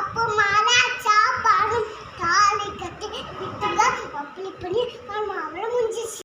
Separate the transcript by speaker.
Speaker 1: அப்போ மாலா சாப்பாடும் தாலி கட்டி விட்டுதான் அப்படி பண்ணி